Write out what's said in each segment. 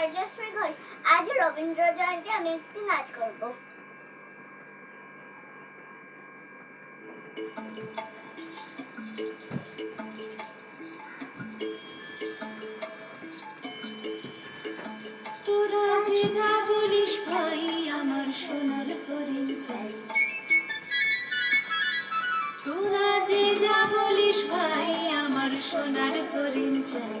রাজশ্রী ঘোষ আজ রবীন্দ্র জয়ন্তী আমি একটি নাচ করব। তোরা যে যা বলিস ভাই, আমার সোনার হরিণ চাই তোরা যে যা বলিস ভাই, আমার সোনার হরিণ চাই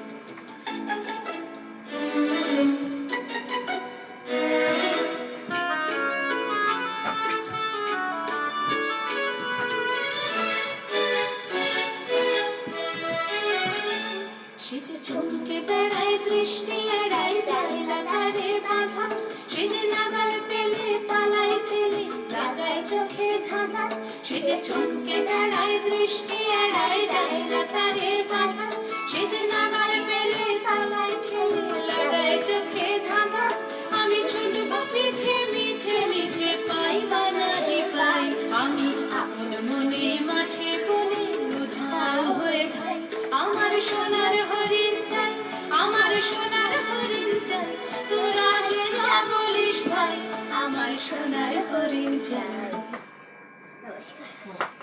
সে যে চমকে বেড়ায় দৃষ্টি এড়াই যায় না তারে বাধা। সে যে নাগাল পেলে পালায় ঠেলে লাগায় চোখে ধাঁধা। সে যে চমকে বেড়ায় দৃষ্টি এড়াই যায় না তারে বাধা। সোনার হরিণ চাই, আমার সোনার হরিণ চাই। তোরা যে না বলিস ভাই, আমার সোনার হরিণ চাই। নমস্কার